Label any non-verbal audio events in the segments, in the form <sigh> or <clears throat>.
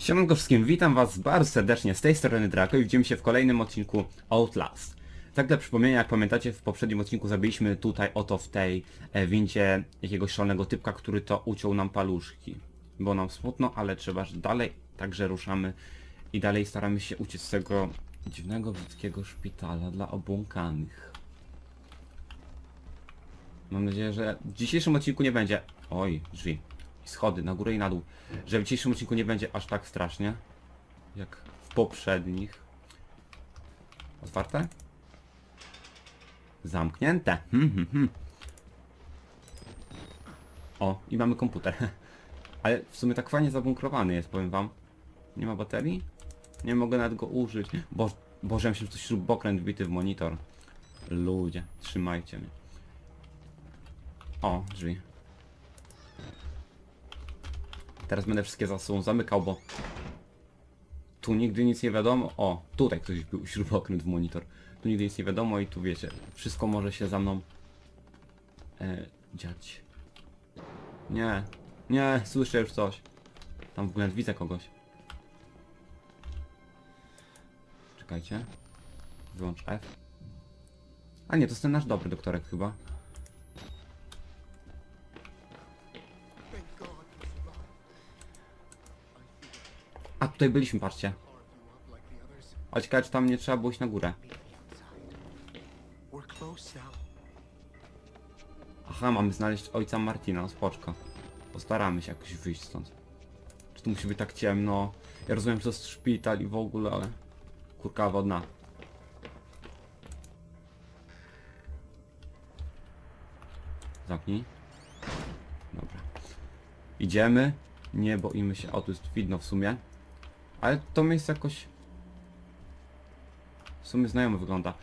Siemanko wszystkim, witam was bardzo serdecznie z tej strony Draco i widzimy się w kolejnym odcinku Outlast. Tak dla przypomnienia, jak pamiętacie, w poprzednim odcinku zabiliśmy tutaj oto w tej e, windzie jakiegoś szalonego typka, który to uciął nam paluszki. Było nam smutno, ale trzeba dalej, także ruszamy i dalej staramy się uciec z tego dziwnego brzydkiego szpitala dla obłąkanych. Mam nadzieję, że w dzisiejszym odcinku nie będzie... Oj, drzwi. Schody na górę i na dół. Że w dzisiejszym odcinku nie będzie aż tak strasznie. Jak w poprzednich. Otwarte? Zamknięte. Hmm, hmm, hmm. O, i mamy komputer. <laughs> Ale w sumie tak fajnie zabunkrowany jest, powiem wam. Nie ma baterii? Nie mogę nawet go użyć. Bo, Boże, ja myślę, że śrubokręt wbity w monitor. Ludzie, trzymajcie mnie. O, drzwi. Teraz będę wszystkie za sobą zamykał, bo tu nigdy nic nie wiadomo. O, tutaj ktoś był śrubokręt w monitor. Tu nigdy nic nie wiadomo i tu wiecie, wszystko może się za mną e, dziać. Nie, nie, słyszę już coś. Tam w ogóle widzę kogoś. Czekajcie. Wyłącz F. A nie, to jest ten nasz dobry doktorek chyba. Tutaj byliśmy, patrzcie. A ciekawe, czy tam nie trzeba było iść na górę. Aha, mamy znaleźć ojca Martina, spoczko. Postaramy się jakoś wyjść stąd. Czy tu musi być tak ciemno? Ja rozumiem, że to jest szpital i w ogóle, ale... Kurka wodna. Zamknij. Dobra. Idziemy. Nie boimy się. O, tu jest widno w sumie. Ale to miejsce jakoś... W sumie znajomo wygląda.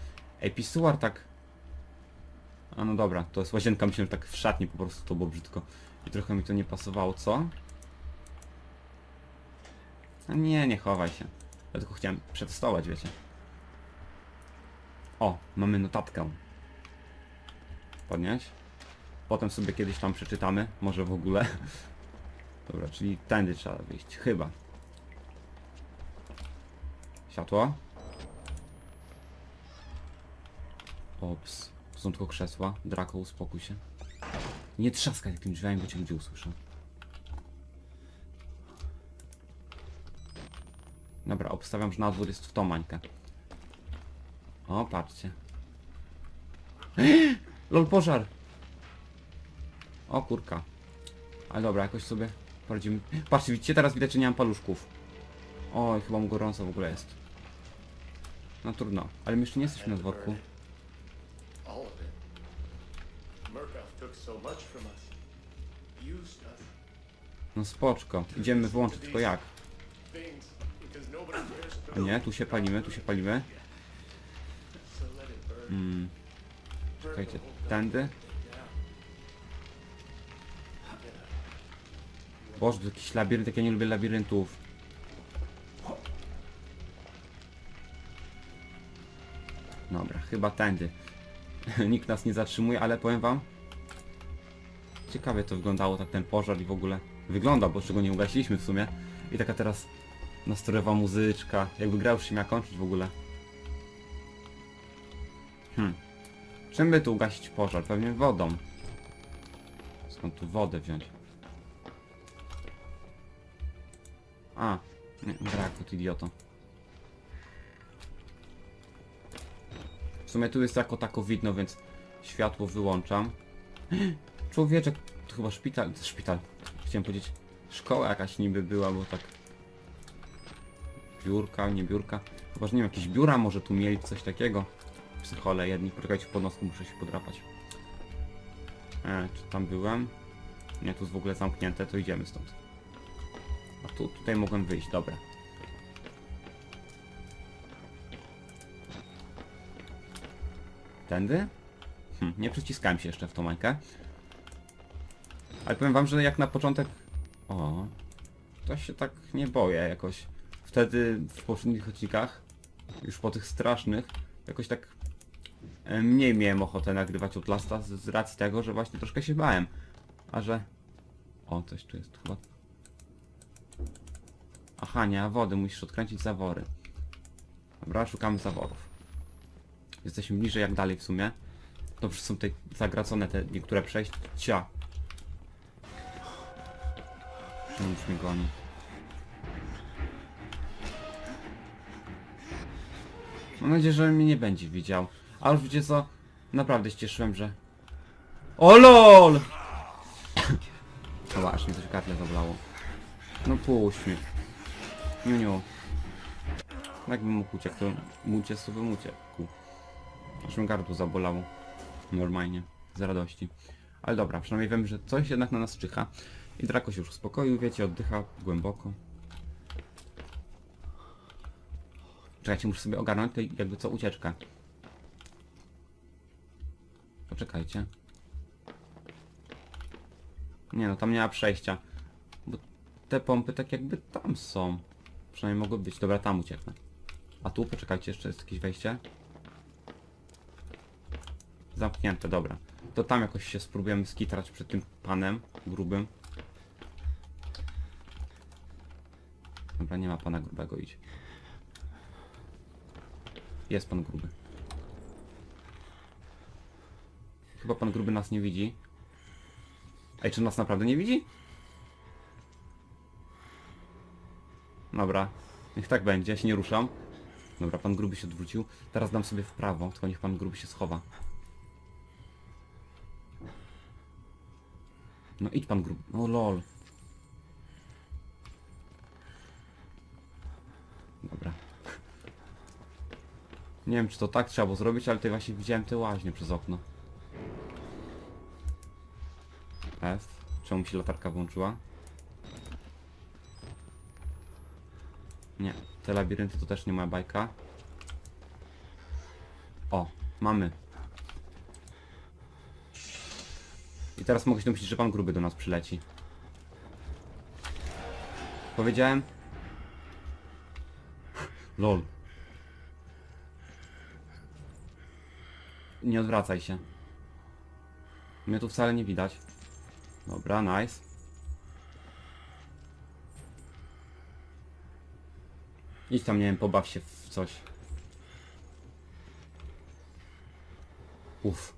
Ej, pisuar tak... A no dobra, to jest łazienka, że tak w szatni po prostu to było brzydko. I trochę mi to nie pasowało, co? A nie, nie chowaj się. Ja tylko chciałem przetestować, wiecie. O, mamy notatkę. Podnieść. Potem sobie kiedyś tam przeczytamy, może w ogóle. <laughs> Dobra, czyli tędy trzeba wyjść, chyba. Światło. Ops. Są tylko krzesła. Draco, uspokój się. Nie trzaskaj takim drzwiami, bo cię ludzie usłyszą. Dobra, obstawiam, że na odwód jest w tą mańkę. O, patrzcie. <gasps> LOL pożar! O kurka. Ale dobra, jakoś sobie poradzimy. <gasps> Patrzcie, widzicie, teraz widać, że nie mam paluszków. Oj, chyba mu gorąco w ogóle jest. No trudno, ale my jeszcze nie jesteśmy na dworku. All of it. Murkoff took so much from us. Used us. No spoczko, idziemy wyłączyć tylko jak. Things. Because nobody cares to A build. nie, tu się palimy, tu się palimy. So let it burn. Mm, Burn czekajcie, tędy. Boże, to jakiś labirynt, jak ja nie lubię labiryntów. Chyba tędy. <laughs> Nikt nas nie zatrzymuje, ale powiem wam. Ciekawie to wyglądało, tak ten pożar i w ogóle. Wygląda, bo czego nie ugasiliśmy w sumie. I taka teraz nastrojowa muzyczka. Jakby gra już się miała kończyć w ogóle. Hmm. Czym by tu ugasić pożar? Pewnie wodą. Skąd tu wodę wziąć? A, nie, brak, ty idioto. W sumie tu jest jako tako widno, więc światło wyłączam. <gasps> Człowieczek, to chyba szpital, szpital. Chciałem powiedzieć, szkoła jakaś niby była, bo tak... Biurka, nie biurka. Chyba, że nie wiem, jakieś biura może tu mieli, coś takiego. Psychole jedni, poczekajcie, pod nosku muszę się podrapać. E, czy tam byłem? Nie, tu jest w ogóle zamknięte, to idziemy stąd. A tu, tutaj mogłem wyjść, dobra. Tędy? Hm, nie przyciskałem się jeszcze w tą mańkę. Ale powiem wam, że jak na początek... O, to się tak nie boję jakoś. Wtedy w poprzednich odcinkach, już po tych strasznych, jakoś tak e, mniej miałem ochotę nagrywać Outlasta z, z racji tego, że właśnie troszkę się bałem. A że... O, coś tu jest chyba Aha, nie ma wody, musisz odkręcić zawory. Dobra, szukamy zaworów. Jesteśmy bliżej jak dalej w sumie. Dobrze są tutaj zagracone te niektóre przejścia. On już mnie goni. Mam nadzieję, że mnie nie będzie widział. Ale wiecie co? Naprawdę się cieszyłem, że... O LOL! O, aż mi coś gardle zabolało. No puść mnie. Niu, niu. Jakbym mógł uciekł, to mu uciec, to bym uciekł. Aż mi gardło zabolało. Normalnie. Z radości. Ale dobra, przynajmniej wiem, że coś jednak na nas czyha. I Draco się już uspokoił, wiecie, oddycha głęboko. Czekajcie, muszę sobie ogarnąć tutaj jakby co ucieczkę. Poczekajcie. Nie no, tam nie ma przejścia. Bo te pompy tak jakby tam są. Przynajmniej mogły być. Dobra, tam ucieknę. A tu, poczekajcie, jeszcze jest jakieś wejście. Zamknięte, dobra. To tam jakoś się spróbujemy skitrać przed tym panem grubym. Dobra, nie ma pana grubego, idź. Jest pan gruby. Chyba pan gruby nas nie widzi. Ej, czy nas naprawdę nie widzi? Dobra, niech tak będzie, ja się nie ruszam. Dobra, pan gruby się odwrócił. Teraz dam sobie w prawo, tylko niech pan gruby się schowa. No idź pan gruby. O lol. Dobra. Nie wiem czy to tak trzeba było zrobić, ale tutaj właśnie widziałem te łaźnie przez okno. F. Czemu mi się latarka włączyła? Nie, te labirynty to też nie moja bajka. O, mamy. I teraz mogę się domyślić, że pan gruby do nas przyleci. Powiedziałem? Lol. Nie odwracaj się. Mnie tu wcale nie widać. Dobra, nice. Idź tam, nie wiem, pobaw się w coś. Uff.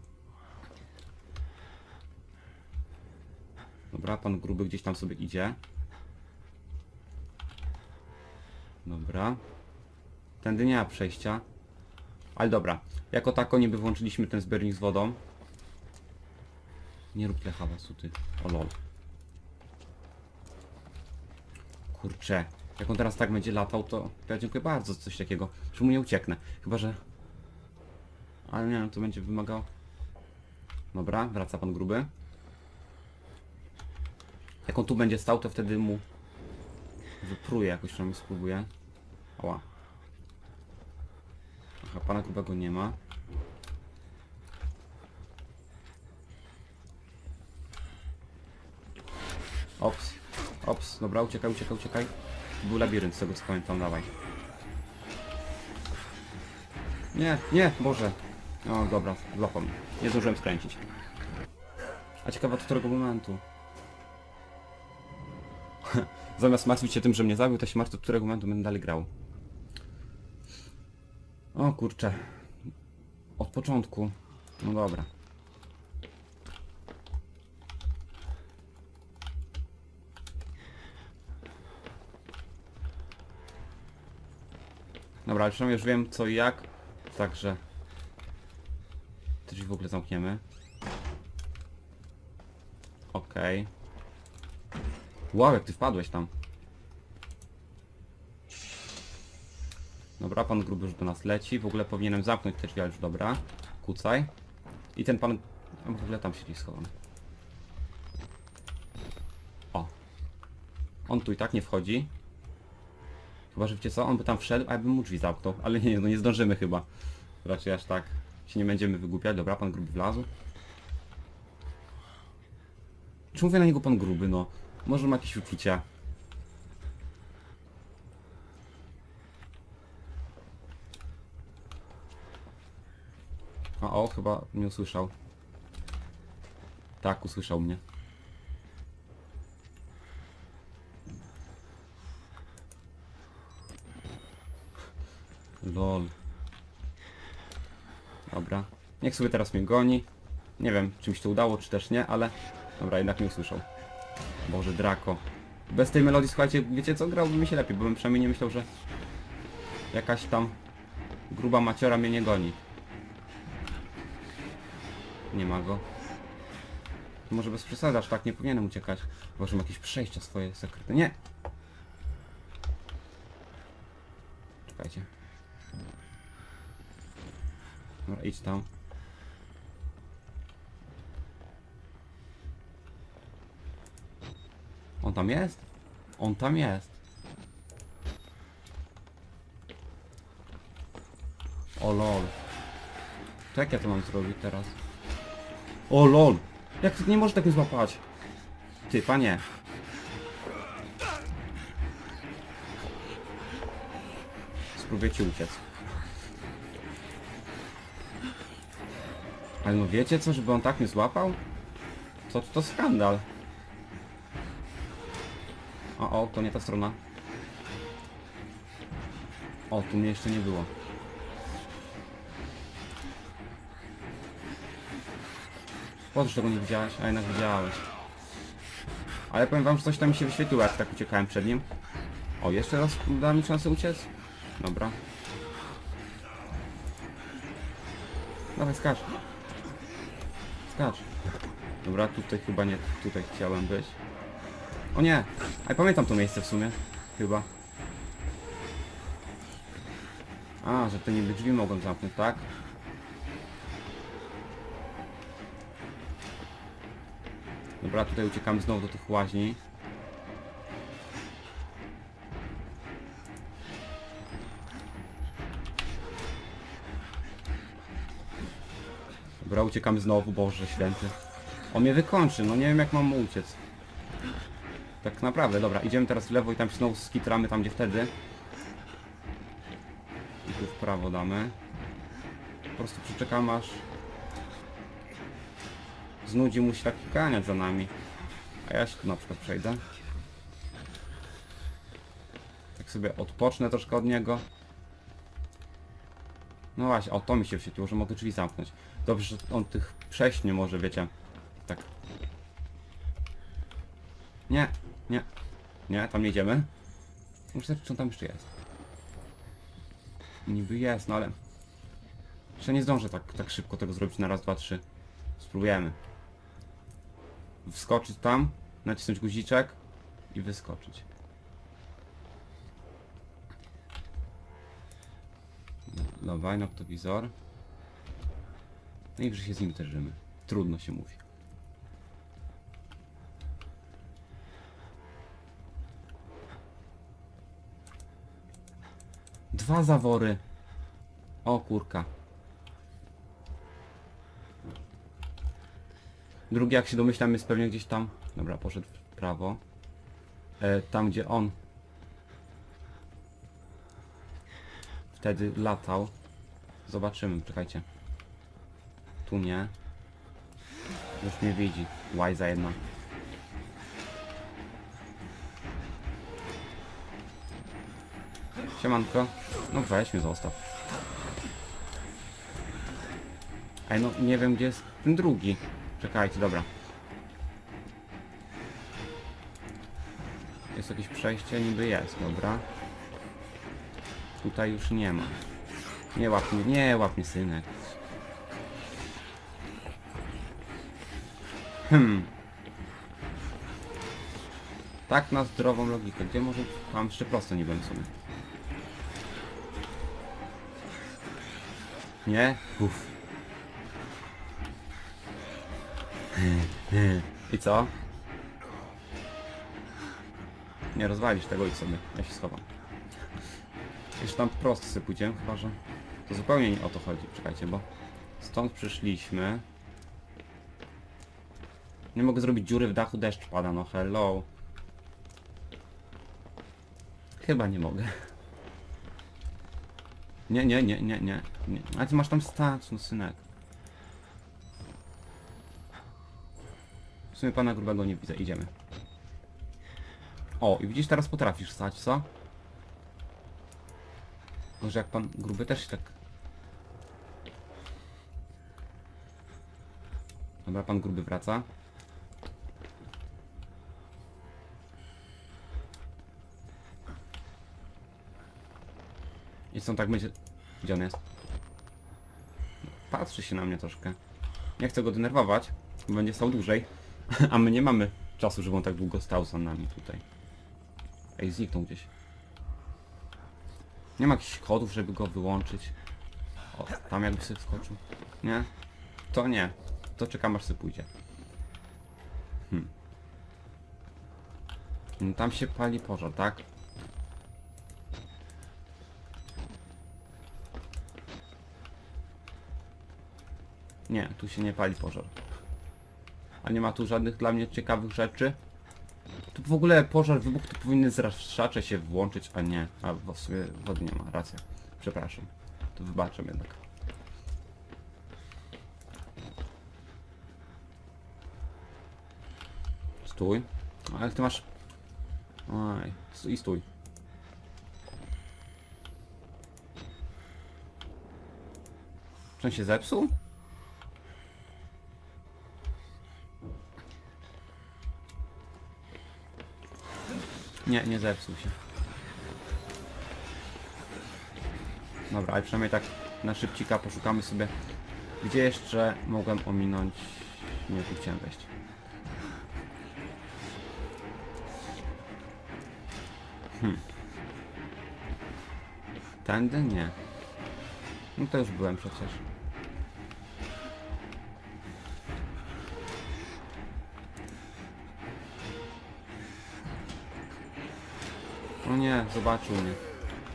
Dobra, pan gruby gdzieś tam sobie idzie. Dobra. Tędy nie ma przejścia. Ale dobra. Jako tako niby włączyliśmy ten zbiornik z wodą. Nie rób tyle hałasu, ty. O lol. Kurczę. Jak on teraz tak będzie latał, to ja dziękuję bardzo za coś takiego. Że mu nie ucieknę. Chyba, że... Ale nie, no to będzie wymagało... Dobra, wraca pan gruby. Jak on tu będzie stał, to wtedy mu... Wypruje jakoś, przynajmniej spróbuję. Ała. Aha, pana grubego nie ma. Ops. Ops. Dobra, uciekaj, uciekaj, uciekaj. Był labirynt, z tego co pamiętam, dawaj. Nie, nie, Boże. O, dobra, złapał mnie. Nie zdążyłem skręcić. A ciekawa do którego momentu. Zamiast martwić się tym, że mnie zabił, to się martwi, do którego momentu będę dalej grał. O kurczę. Od początku. No dobra. Dobra, ale przynajmniej już wiem co i jak. Także... Te drzwi w ogóle zamkniemy. Okej. Wow, jak ty wpadłeś tam. Dobra, pan gruby już do nas leci. W ogóle powinienem zamknąć te drzwi, ale już dobra. Kucaj. I ten pan... w ogóle tam siedzi schowany. O. On tu i tak nie wchodzi. Chyba, że wiecie co, on by tam wszedł, a ja bym mu drzwi zamknął. Ale nie, no nie zdążymy chyba. Raczej aż tak się nie będziemy wygłupiać. Dobra, pan gruby wlazł. Czy mówię na niego pan gruby, no? Może ma jakieś uczucia. A o, chyba mnie usłyszał. Tak, usłyszał mnie. Lol. Dobra. Niech sobie teraz mnie goni. Nie wiem, czy mi się to udało, czy też nie, ale... Dobra, jednak nie usłyszał. Boże, Draco. Bez tej melodii, słuchajcie, wiecie co? Grałby mi się lepiej, bo bym przynajmniej nie myślał, że... Jakaś tam... Gruba maciora mnie nie goni. Nie ma go. Może bez przesady, aż tak nie powinienem uciekać. Boże, ma jakieś przejścia swoje sekretne. Nie! Czekajcie. Dobra, idź tam. Tam jest? On tam jest. O lol. To jak ja to mam zrobić teraz? O lol! Jak ty nie możesz tego złapać? Ty, panie. Spróbuję ci uciec. Ale no wiecie co, żeby on tak mnie złapał? Co to, to skandal. O, to nie ta strona. O, tu mnie jeszcze nie było. Po co tego nie widziałeś? A jednak widziałeś. Ale powiem wam, że coś tam mi się wyświetliło, jak tak uciekałem przed nim. O, jeszcze raz da mi szansę uciec? Dobra. Dawaj, skacz. Skacz. Dobra, tutaj chyba nie, tutaj chciałem być. O nie! A pamiętam to miejsce w sumie. Chyba. A, że te niby drzwi mogą zamknąć, tak? Dobra, tutaj uciekamy znowu do tych łaźni. Dobra, uciekamy znowu, Boże święty. On mnie wykończy, no nie wiem jak mam uciec. Tak naprawdę, dobra, idziemy teraz w lewo i tam znowu skitramy tam gdzie wtedy. I tu w prawo damy. Po prostu przeczekamy aż znudzi mu się tak ganiać za nami. A ja się tu na przykład przejdę. Tak sobie odpocznę troszkę od niego. No właśnie, o to mi się wyświetliło, że mogę drzwi zamknąć. Dobrze, że on tych przejść nie może, wiecie. Tak. Nie, nie. Nie, tam nie idziemy. Muszę zobaczyć, czy on tam jeszcze jest. Niby jest, no ale... Jeszcze nie zdążę tak, tak szybko tego zrobić na raz, dwa, trzy. Spróbujemy. Wskoczyć tam, nacisnąć guziczek i wyskoczyć. Dawaj, noktowizor. No i że się z nim też żymy. Trudno się mówi. Dwa zawory. O kurka. Drugi, jak się domyślam, jest pewnie gdzieś tam. Dobra, poszedł w prawo. E, tam, gdzie on wtedy latał. Zobaczymy, czekajcie. Tu nie. Już mnie widzi. Łajza jedna. Siemanko. No weź mnie zostaw. Ej, no nie wiem gdzie jest ten drugi. Czekajcie, dobra. Jest jakieś przejście? Niby jest, dobra. Tutaj już nie ma. Nie łap mnie, nie łap mnie synek. Hmm. Tak na zdrową logikę. Gdzie może... Mam jeszcze prosto nie wiem w Nie? Uff. I co? Nie rozwalisz tego i sobie. Ja się schowam. Jeszcze tam prosto sobie pójdziemy, chyba że... To zupełnie nie o to chodzi. Czekajcie, bo... Stąd przyszliśmy. Nie mogę zrobić dziury w dachu, deszcz pada, no hello. Chyba nie mogę. Nie, nie, nie, nie, nie. nie. A ty masz tam stać, no synek. W sumie pana grubego nie widzę, idziemy. O, i widzisz, teraz potrafisz stać, co? Może jak pan gruby też tak... Dobra, pan gruby wraca. Stąd tak będzie... Gdzie on jest? Patrzy się na mnie troszkę. Nie chcę go denerwować, bo będzie stał dłużej. <laughs> A my nie mamy czasu, żeby on tak długo stał za nami tutaj. Ej, zniknął gdzieś. Nie ma jakichś kodów, żeby go wyłączyć. O, tam jakby sobie wskoczył. Nie? To nie. To czekam aż sobie pójdzie. Hmm. No, tam się pali pożar, tak? Nie, tu się nie pali pożar. A nie ma tu żadnych dla mnie ciekawych rzeczy? Tu w ogóle pożar, wybuch, to powinny zraszacze się włączyć, a nie. A w sumie wody nie ma, racja. Przepraszam. To wybaczam jednak. Stój. Ale ty masz... Oj, stój, stój. Czy on się zepsuł? Nie, nie zepsuł się. Dobra, ale przynajmniej tak na szybcika poszukamy sobie, gdzie jeszcze mogłem ominąć... Nie, tu chciałem wejść. Hmm. Tędy? Nie. No to już byłem przecież. No nie, zobaczył mnie.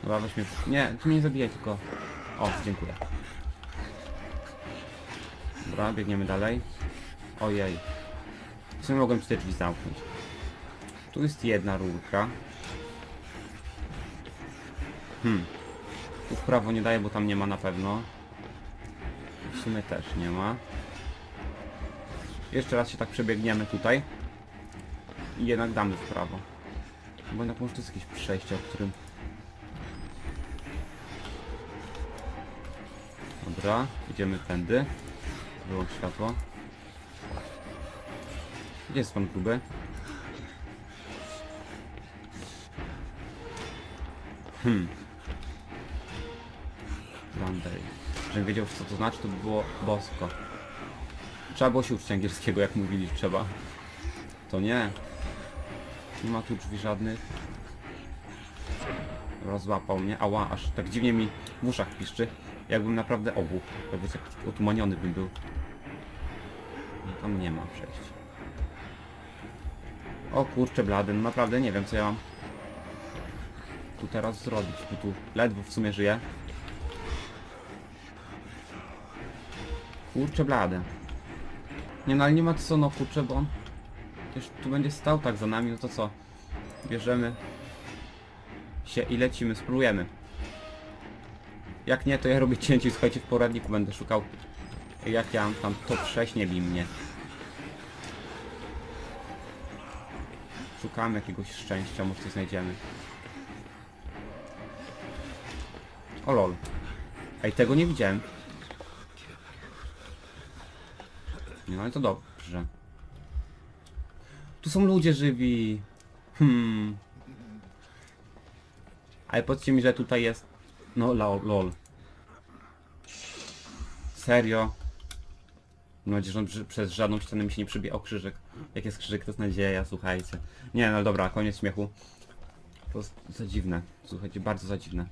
Dobra, weź mnie. Nie, ty mnie nie zabijaj tylko. O, dziękuję. Dobra, biegniemy dalej. Ojej. W sumie mogłem te drzwi zamknąć. Tu jest jedna rurka. Hmm. Tu w prawo nie daje, bo tam nie ma na pewno. W sumie też nie ma. Jeszcze raz się tak przebiegniemy tutaj. I jednak damy w prawo. Jednak może to jest jakieś przejście, o którym... Dobra, idziemy tędy. Wyłącz światło. Gdzie jest pan gruby? Hmm. Landej. Żebym wiedział co to znaczy, to by było bosko. Trzeba było się uczyć angielskiego, jak mówili, trzeba. To nie. Nie ma tu drzwi żadnych. Rozłapał mnie. Ała, aż tak dziwnie mi w uszach piszczy. Jakbym naprawdę obuch. Jakby tak otumaniony bym był. No, tam nie ma przejść. O kurczę blady, no naprawdę nie wiem co ja mam tu teraz zrobić. Tu, tu ledwo w sumie żyję. Kurczę blade. Nie no ale nie ma co no kurczę, bo on też tu będzie stał tak za nami, no to co? Bierzemy się i lecimy, spróbujemy. Jak nie, to ja robię cięcie słuchajcie, w poradniku będę szukał jak ja mam tam to przejść, nie bij mnie. Szukamy jakiegoś szczęścia, może coś znajdziemy. O lol. Ej, tego nie widziałem. No ale to dobrze. Tu są ludzie żywi. Hmm. Ale powiedzcie mi, że tutaj jest... No lol. lol. Serio? Mam nadzieję, że on przez żadną ścianę mi się nie przybije. O, krzyżyk. Jak jest krzyżyk, to jest nadzieja, słuchajcie. Nie, no dobra, koniec śmiechu. To jest za dziwne. Słuchajcie, bardzo za dziwne.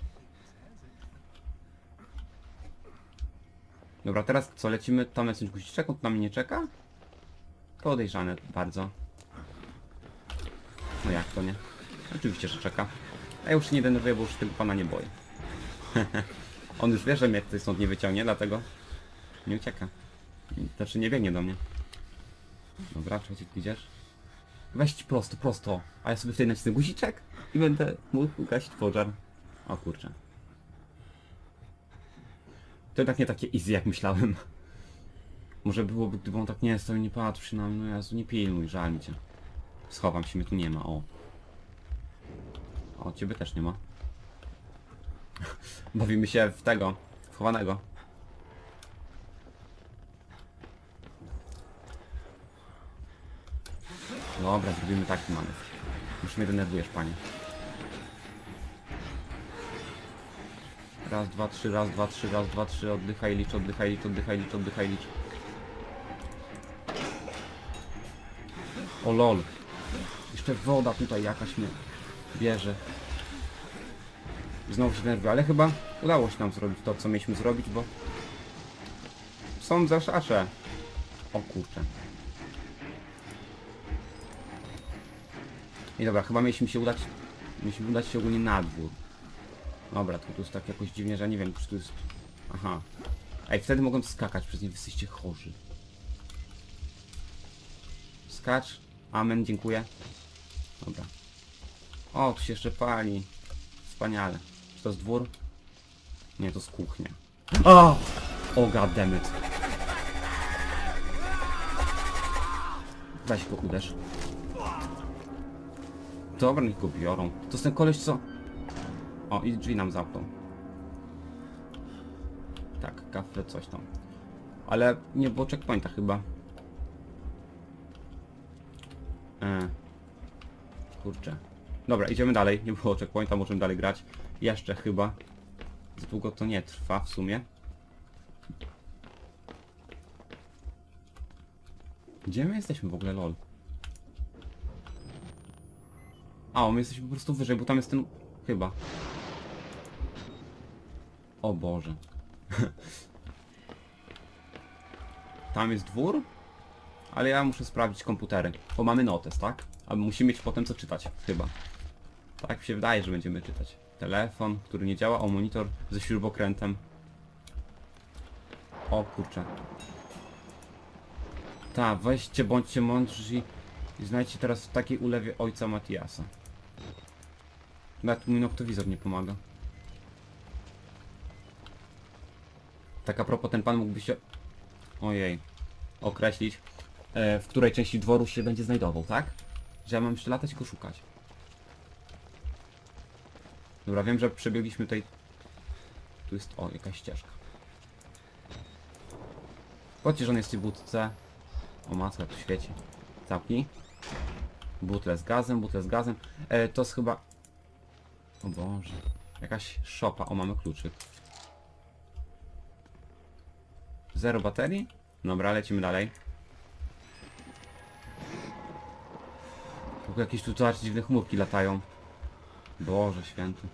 Dobra, teraz co, lecimy, tam coś guziczek, on na mnie nie czeka? Podejrzane bardzo. No jak to nie? Oczywiście, że czeka. A ja już się nie denerwuję, bo już tego pana nie boję. <laughs> on już wie, że mnie tutaj stąd nie wyciągnie, dlatego nie ucieka. Znaczy nie biegnie do mnie. Dobra, czekajcie, idziesz? Weź prosto, prosto. A ja sobie wtedy nacisnę guziczek i będę mógł gasić pożar. O kurczę. To jednak nie takie easy jak myślałem. Może byłoby, gdyby on tak nie stał i nie patrzył się na mnie, no Jezu, nie pilnuj, żal mi cię. Schowam się, mnie tu nie ma, o. O, ciebie też nie ma. <laughs> Bawimy się w tego, w chowanego. Dobra, zrobimy taki manewr. Już mnie denerwujesz, panie. Raz, dwa, trzy, raz, dwa, trzy, raz, dwa, trzy, oddychaj, licz, oddychaj, licz, oddychaj, licz, oddychaj, licz. O lol. Jeszcze woda tutaj jakaś mnie bierze. Znowu się denerwuję, ale chyba udało się nam zrobić to, co mieliśmy zrobić, bo są zaszasze. O kurczę. I dobra, chyba mieliśmy się udać, mieliśmy udać się ogólnie na dwór. Dobra, to tu jest tak jakoś dziwnie, że nie wiem, czy tu jest... Aha. Ej, wtedy mogłem skakać, przez nie wy jesteście chorzy. Skacz. Amen, dziękuję. Dobra. O, tu się jeszcze pali. Wspaniale. Czy to jest dwór? Nie, to jest kuchnia. O! O, goddammit. Weź go uderz. Dobra, niech go biorą. To jest ten koleś, co... O, i drzwi nam zamknął. Tak, kafle, coś tam. Ale nie było checkpointa chyba. E. Kurczę. Dobra, idziemy dalej. Nie było checkpointa, możemy dalej grać. Jeszcze chyba. Za długo to nie trwa w sumie. Gdzie my jesteśmy w ogóle, lol? A, my jesteśmy po prostu wyżej, bo tam jest ten... Chyba. O Boże. <laughs> tam jest dwór? Ale ja muszę sprawdzić komputery. Bo mamy notes, tak? A musimy mieć potem co czytać, chyba. Tak mi się wydaje, że będziemy czytać. Telefon, który nie działa, o monitor ze śrubokrętem. O kurczę. Ta, weźcie, bądźcie mądrzy i znajdźcie teraz w takiej ulewie ojca Matiasa. Nawet mój noktowizor nie pomaga. Tak a propos, ten pan mógłby się... Ojej. Określić, e, w której części dworu się będzie znajdował, tak? Że ja mam jeszcze latać i go szukać. Dobra, wiem, że przebiegliśmy tutaj... Tu jest, o, jakaś ścieżka. Chodźcie, że on jest w tej budce. O, matka tu świeci. Zamknij. Butle z gazem, butle z gazem. E, to jest chyba... O Boże. Jakaś szopa. O, mamy kluczyk. Zero baterii? Dobra, lecimy dalej. Ogóle jakieś tu zobaczcie, dziwne chmurki latają. Boże święty.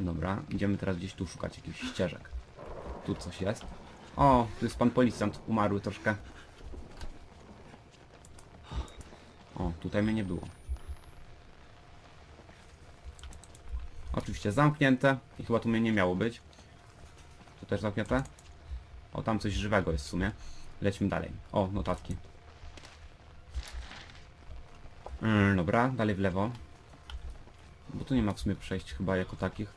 Dobra, idziemy teraz gdzieś tu szukać jakichś ścieżek. Tu coś jest. O, tu jest pan policjant, umarły troszkę. O, tutaj mnie nie było. Oczywiście zamknięte i chyba tu mnie nie miało być. Tu też zamknięte? O, tam coś żywego jest w sumie. Lećmy dalej. O, notatki. Mm, dobra, dalej w lewo. Bo tu nie ma w sumie przejść chyba jako takich.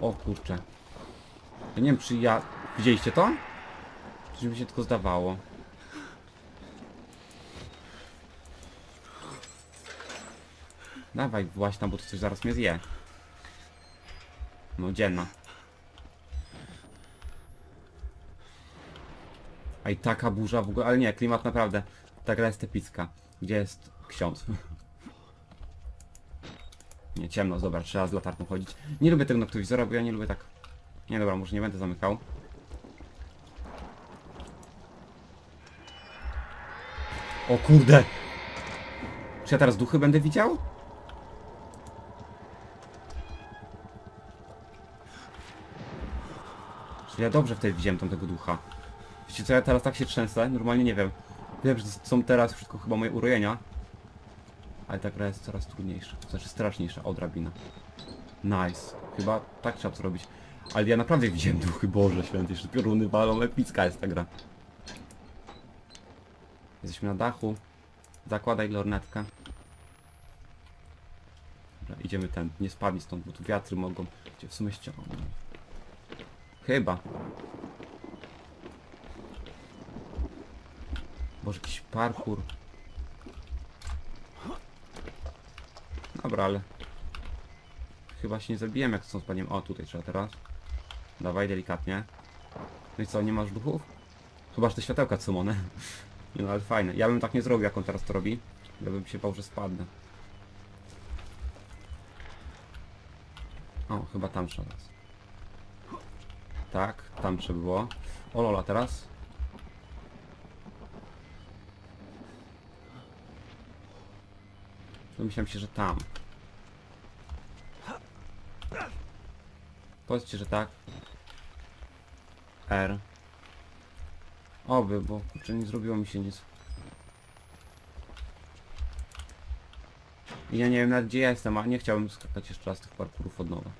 O kurczę. Ja nie wiem czy ja... Widzieliście to? Czy mi się tylko zdawało? Dawaj właśnie bo to coś zaraz mnie zje. No dzienna. A i taka burza w ogóle, ale nie, klimat naprawdę. Ta gra jest epicka. Gdzie jest ksiądz? Nie, ciemno, dobra, trzeba z latarką chodzić. Nie lubię tego noktowizora, bo ja nie lubię tak... Nie, dobra, może nie będę zamykał. O kurde! Czy ja teraz duchy będę widział? Czy ja dobrze wtedy widziałem tamtego ducha? Wiecie co, ja teraz tak się trzęsę, normalnie nie wiem. Wiem, że są teraz wszystko chyba moje urojenia. Ale ta gra jest coraz trudniejsza, znaczy straszniejsza, o drabina. Nice. Chyba tak trzeba to robić. Ale ja naprawdę widziałem duchy, Boże święty, jeszcze pioruny walą, epicka jest ta gra. Jesteśmy na dachu. Zakładaj lornetkę. Dobra, idziemy ten, nie spadnij stąd, bo tu wiatry mogą cię w sumie ściągnąć. Chyba. Boże, jakiś parkour. Dobra, ale... chyba się nie zabiłem jak są spadniem. O, tutaj trzeba teraz. Dawaj, delikatnie. No i co, nie masz duchów? Chyba, że te światełka są one. <laughs> No, ale fajne. Ja bym tak nie zrobił, jak on teraz to robi. Ja bym się bał, że spadnę. O, chyba tam trzeba teraz. Tak, tam trzeba było. O Lola teraz. Domyślam się, że tam. Powiedzcie, że tak. R. Oby, bo kurczę nie zrobiło mi się nic. I Ja nie wiem nawet gdzie ja jestem, a nie chciałbym skakać jeszcze raz tych parkurów od nowa.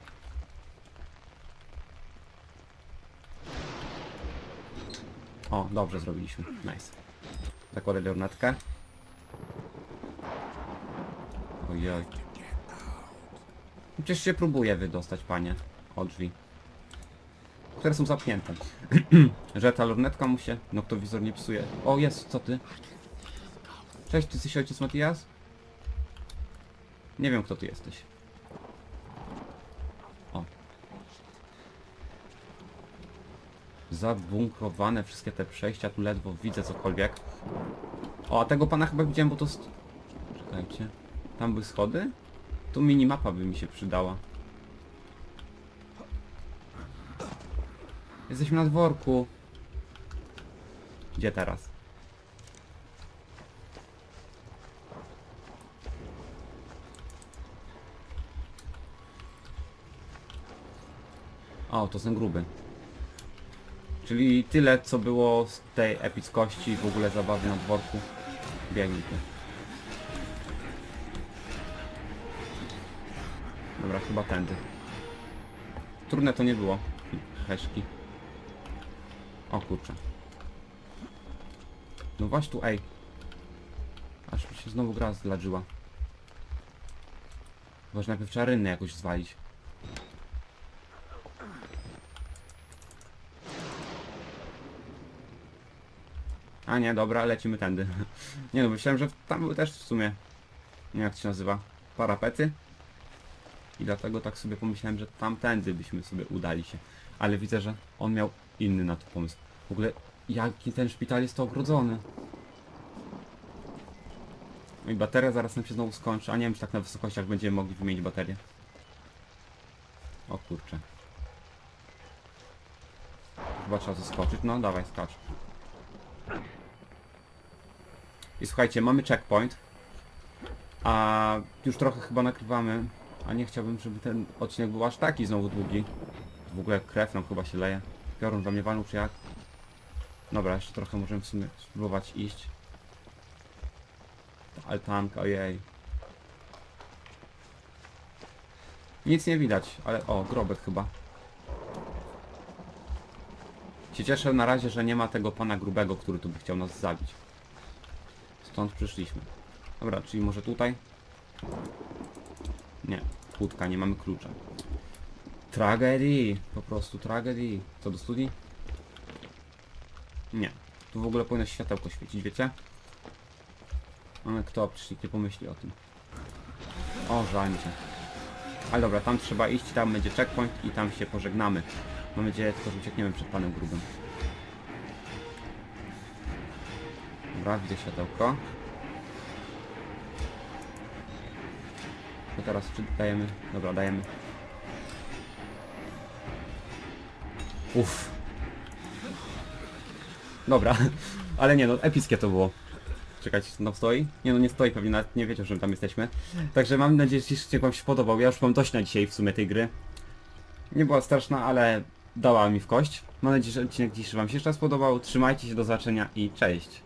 O, dobrze zrobiliśmy. Nice. Zakładę lornetkę. Ojoj. Przecież się próbuje wydostać, panie. Od drzwi. Które są zamknięte. <clears throat> Że ta lornetka mu się noktowizor nie psuje. O, jest, co ty? Cześć, ty jesteś ojciec Matias? Nie wiem, kto ty jesteś. O. Zabunkrowane wszystkie te przejścia, tu ledwo widzę cokolwiek. O, a tego pana chyba widziałem, bo to... Czekajcie. Tam były schody? Tu minimapa by mi się przydała. Jesteśmy na dworku. Gdzie teraz? O, to ten gruby. Czyli tyle, co było z tej epickości w ogóle zabawy na dworku. Biegnij tu. Chyba tędy. Trudne to nie było. Heszki. O kurczę. No właśnie tu, ej. Aż mi się znowu gra zladżyła. Chyba, że najpierw trzeba rynny jakoś zwalić. A nie, dobra, lecimy tędy. <laughs> nie no, myślałem, że tam były też w sumie, nie jak to się nazywa, parapety. I dlatego tak sobie pomyślałem, że tamtędy byśmy sobie udali się. Ale widzę, że on miał inny na to pomysł. W ogóle, jaki ten szpital jest to ogrodzony. No i bateria zaraz nam się znowu skończy, a nie wiem, czy tak na wysokościach będziemy mogli wymienić baterię. O kurczę. Chyba trzeba zaskoczyć. No, dawaj, skacz. I słuchajcie, mamy checkpoint. A już trochę chyba nakrywamy. A nie chciałbym, żeby ten odcinek był aż taki znowu długi. W ogóle krew nam chyba się leje. Piorun we mnie walnął, czy jak? Dobra, jeszcze trochę możemy w sumie spróbować iść. Ta altanka, ojej. Nic nie widać, ale o, grobek chyba. Się cieszę na razie, że nie ma tego pana grubego, który tu by chciał nas zabić. Stąd przyszliśmy. Dobra, czyli może tutaj? Nie, kłódka, nie mamy klucza. Tragedii, po prostu tragedii. Co do studii? Nie. Tu w ogóle powinno światełko świecić, wiecie? Ale kto nie pomyśli o tym. O, żal mi się. Ale dobra, tam trzeba iść, tam będzie checkpoint i tam się pożegnamy. Mam nadzieję tylko, że uciekniemy przed panem grubym. Dobra, widzę światełko. To teraz czy dajemy? Dobra, dajemy. Uff. Dobra, <laughs> ale nie no, epickie to było. Czekajcie, no stoi? Nie no, nie stoi, pewnie nawet nie wiecie, że tam jesteśmy. Także mam nadzieję, że dzisiejszy wam się podobał. Ja już mam dość na dzisiaj w sumie tej gry. Nie była straszna, ale dała mi w kość. Mam nadzieję, że odcinek dzisiejszy wam się jeszcze raz podobał. Trzymajcie się, do zobaczenia i cześć.